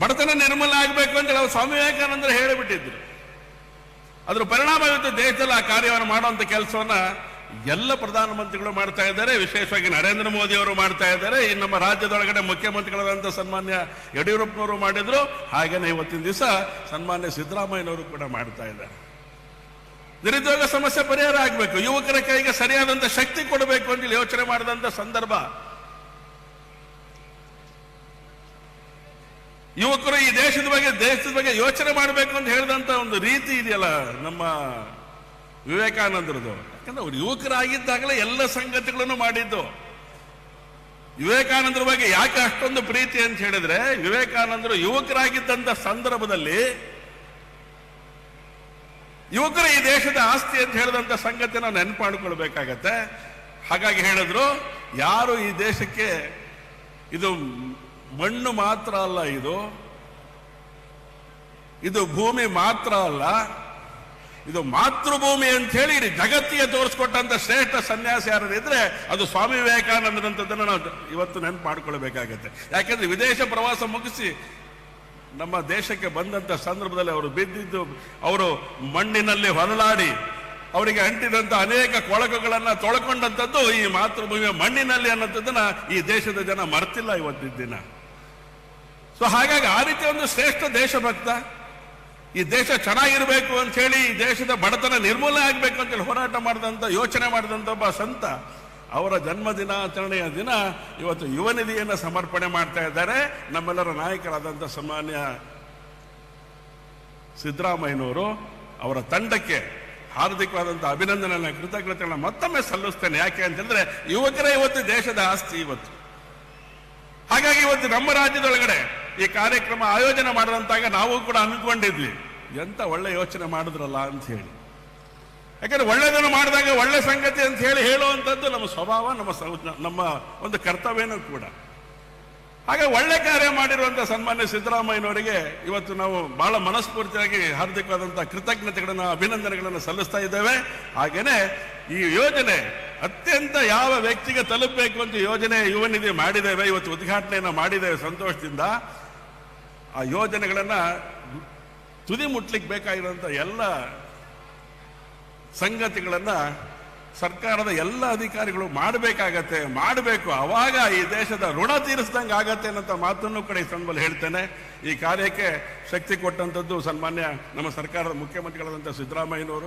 ಬಡತನ ನಿರ್ಮೂಲ ಆಗಬೇಕು ಅಂತೇಳಿ ಅವರು ಸ್ವಾಮಿ ವಿವೇಕಾನಂದರು ಹೇಳಿಬಿಟ್ಟಿದ್ರು. ಅದ್ರ ಪರಿಣಾಮ ಇವತ್ತು ದೇಶದಲ್ಲಿ ಆ ಕಾರ್ಯವನ್ನು ಮಾಡುವಂತ ಕೆಲಸವನ್ನ ಎಲ್ಲ ಪ್ರಧಾನಮಂತ್ರಿಗಳು ಮಾಡ್ತಾ ಇದ್ದಾರೆ. ವಿಶೇಷವಾಗಿ ನರೇಂದ್ರ ಮೋದಿ ಅವರು ಮಾಡ್ತಾ ಇದ್ದಾರೆ. ಈ ನಮ್ಮ ರಾಜ್ಯದೊಳಗಡೆ ಮುಖ್ಯಮಂತ್ರಿಗಳಾದಂಥ ಸನ್ಮಾನ್ಯ ಯಡಿಯೂರಪ್ಪನವರು ಮಾಡಿದ್ರು. ಹಾಗೇನೆ ಇವತ್ತಿನ ದಿವಸ ಸನ್ಮಾನ್ಯ ಸಿದ್ದರಾಮಯ್ಯನವರು ಕೂಡ ಮಾಡ್ತಾ ಇದ್ದಾರೆ. ನಿರುದ್ಯೋಗ ಸಮಸ್ಯೆ ಪರಿಹಾರ ಆಗಬೇಕು. ಯುವಕರ ಕೈಗೆ ಸರಿಯಾದಂಥ ಶಕ್ತಿ ಕೊಡಬೇಕು ಅಂತೇಳಿ ಯೋಚನೆ ಮಾಡಿದಂತ ಸಂದರ್ಭ ಯುವಕರು ಈ ದೇಶದ ಬಗ್ಗೆ ದೇಶದ ಬಗ್ಗೆ ಯೋಚನೆ ಮಾಡಬೇಕು ಅಂತ ಹೇಳಿದಂತ ಒಂದು ರೀತಿ ಇದೆಯಲ್ಲ ನಮ್ಮ ವಿವೇಕಾನಂದರದು. ಯಾಕಂದ್ರೆ ಅವ್ರು ಯುವಕರಾಗಿದ್ದಾಗಲೇ ಎಲ್ಲ ಸಂಗತಿಗಳನ್ನು ಮಾಡಿದ್ದು. ವಿವೇಕಾನಂದರ ಬಗ್ಗೆ ಯಾಕೆ ಅಷ್ಟೊಂದು ಪ್ರೀತಿ ಅಂತ ಹೇಳಿದ್ರೆ, ವಿವೇಕಾನಂದರು ಯುವಕರಾಗಿದ್ದಂತ ಸಂದರ್ಭದಲ್ಲಿ ಯುವಕರು ಈ ದೇಶದ ಆಸ್ತಿ ಅಂತ ಹೇಳಿದಂತ ಸಂಗತಿ ನಾವು ನೆನಪು ಹಾಗಾಗಿ ಹೇಳಿದ್ರು, ಯಾರು ಈ ದೇಶಕ್ಕೆ ಇದು ಮಣ್ಣು ಮಾತ್ರ ಅಲ್ಲ ಇದು. ಇದು ಭೂಮಿ ಮಾತ್ರ ಅಲ್ಲ. ಇದು ಮಾತೃಭೂಮಿ ಅಂತ ಹೇಳಿ ಜಗತ್ತಿಗೆ ತೋರಿಸ್ಕೊಟ್ಟಂತ ಶ್ರೇಷ್ಠ ಸನ್ಯಾಸಿ ಯಾರಿದ್ರೆ ಅದು ಸ್ವಾಮಿ ವಿವೇಕಾನಂದರಂಥದ್ದನ್ನು ನಾವು ಇವತ್ತು ನೆನಪು ಮಾಡ್ಕೊಳ್ಬೇಕಾಗತ್ತೆ ಯಾಕೆಂದ್ರೆ ವಿದೇಶ ಪ್ರವಾಸ ಮುಗಿಸಿ ನಮ್ಮ ದೇಶಕ್ಕೆ ಬಂದಂತ ಸಂದರ್ಭದಲ್ಲಿ ಅವರು ಬಿದ್ದಿದ್ದು, ಅವರು ಮಣ್ಣಿನಲ್ಲಿ ಹೊರಲಾಡಿ ಅವರಿಗೆ ಅಂಟಿದಂತ ಅನೇಕ ಕೊಳಕುಗಳನ್ನ ತೊಳ್ಕೊಂಡಂಥದ್ದು ಈ ಮಾತೃಭೂಮಿಯ ಮಣ್ಣಿನಲ್ಲಿ ಅನ್ನೋದನ್ನ ಈ ದೇಶದ ಜನ ಮರ್ತಿಲ್ಲ ಇವತ್ತಿನ ದಿನ. ಸೊ ಹಾಗಾಗಿ ಆ ರೀತಿ ಒಂದು ಶ್ರೇಷ್ಠ ದೇಶಭಕ್ತ, ಈ ದೇಶ ಚೆನ್ನಾಗಿರ್ಬೇಕು ಹೇಳಿ ಈ ದೇಶದ ಬಡತನ ನಿರ್ಮೂಲನೆ ಆಗ್ಬೇಕು ಅಂತ ಹೇಳಿ ಹೋರಾಟ ಮಾಡಿದಂತ ಯೋಚನೆ ಮಾಡಿದಂತ ಒಬ್ಬ ಸಂತ, ಅವರ ಜನ್ಮ ದಿನಾಚರಣೆಯ ದಿನ ಇವತ್ತು ಯುವ ನಿಧಿಯನ್ನು ಸಮರ್ಪಣೆ ಮಾಡ್ತಾ ಇದ್ದಾರೆ. ನಮ್ಮೆಲ್ಲರ ನಾಯಕರಾದಂಥ ಸಾಮಾನ್ಯ ಸಿದ್ದರಾಮಯ್ಯನವರು ಅವರ ತಂಡಕ್ಕೆ ಹಾರ್ದಿಕವಾದಂಥ ಅಭಿನಂದನೆ ಕೃತಜ್ಞತೆಗಳನ್ನ ಮತ್ತೊಮ್ಮೆ ಸಲ್ಲಿಸ್ತೇನೆ. ಯಾಕೆ ಅಂತಂದ್ರೆ ಯುವಕರೇ ಇವತ್ತು ದೇಶದ ಆಸ್ತಿ ಇವತ್ತು. ಹಾಗಾಗಿ ಇವತ್ತು ನಮ್ಮ ರಾಜ್ಯದೊಳಗಡೆ ಈ ಕಾರ್ಯಕ್ರಮ ಆಯೋಜನೆ ಮಾಡಿದಂತಾಗ ನಾವು ಕೂಡ ಅಂದ್ಕೊಂಡಿದ್ವಿ. ಎಂತ ಒಳ್ಳೆ ಯೋಚನೆ ಮಾಡಿದ್ರಲ್ಲ ಅಂತ ಹೇಳಿ. ಯಾಕಂದ್ರೆ ಒಳ್ಳೆದನ್ನು ಮಾಡಿದಾಗ ಒಳ್ಳೆ ಸಂಗತಿ ಅಂತ ಹೇಳಿ ಹೇಳುವಂಥದ್ದು ನಮ್ಮ ಸ್ವಭಾವ, ನಮ್ಮ ನಮ್ಮ ಒಂದು ಕರ್ತವ್ಯನೂ ಕೂಡ. ಹಾಗೆ ಒಳ್ಳೆ ಕಾರ್ಯ ಮಾಡಿರುವಂಥ ಸನ್ಮಾನ್ಯ ಸಿದ್ದರಾಮಯ್ಯನವರಿಗೆ ಇವತ್ತು ನಾವು ಬಹಳ ಮನಸ್ಫೂರ್ತಿಯಾಗಿ ಹಾರ್ದಿಕವಾದಂಥ ಕೃತಜ್ಞತೆಗಳನ್ನು, ಅಭಿನಂದನೆಗಳನ್ನು ಸಲ್ಲಿಸ್ತಾ ಇದ್ದೇವೆ. ಹಾಗೇನೆ ಈ ಯೋಜನೆ ಅತ್ಯಂತ ಯಾವ ವ್ಯಕ್ತಿಗೆ ತಲುಪಬೇಕು ಅಂತ ಯೋಜನೆ ಯುವನಿಧಿ ಮಾಡಿದ್ದೇವೆ, ಇವತ್ತು ಉದ್ಘಾಟನೆಯನ್ನು ಮಾಡಿದ್ದೇವೆ ಸಂತೋಷದಿಂದ. ಆ ಯೋಜನೆಗಳನ್ನ ತುದಿ ಮುಟ್ಲಿಕ್ಕೆ ಬೇಕಾಗಿರುವಂಥ ಎಲ್ಲ ಸಂಗತಿಗಳನ್ನು ಸರ್ಕಾರದ ಎಲ್ಲ ಅಧಿಕಾರಿಗಳು ಮಾಡಬೇಕಾಗತ್ತೆ, ಮಾಡಬೇಕು. ಅವಾಗ ಈ ದೇಶದ ಋಣ ತೀರಿಸಿದಂಗೆ ಆಗತ್ತೆ ಅನ್ನೋಂಥ ಮಾತನ್ನು ಕೂಡ ಈ ಸಂದರ್ಭದಲ್ಲಿ ಹೇಳ್ತೇನೆ. ಈ ಕಾರ್ಯಕ್ಕೆ ಶಕ್ತಿ ಕೊಟ್ಟಂಥದ್ದು ಸನ್ಮಾನ್ಯ ನಮ್ಮ ಸರ್ಕಾರದ ಮುಖ್ಯಮಂತ್ರಿಗಳಾದಂಥ ಸಿದ್ದರಾಮಯ್ಯನವರು.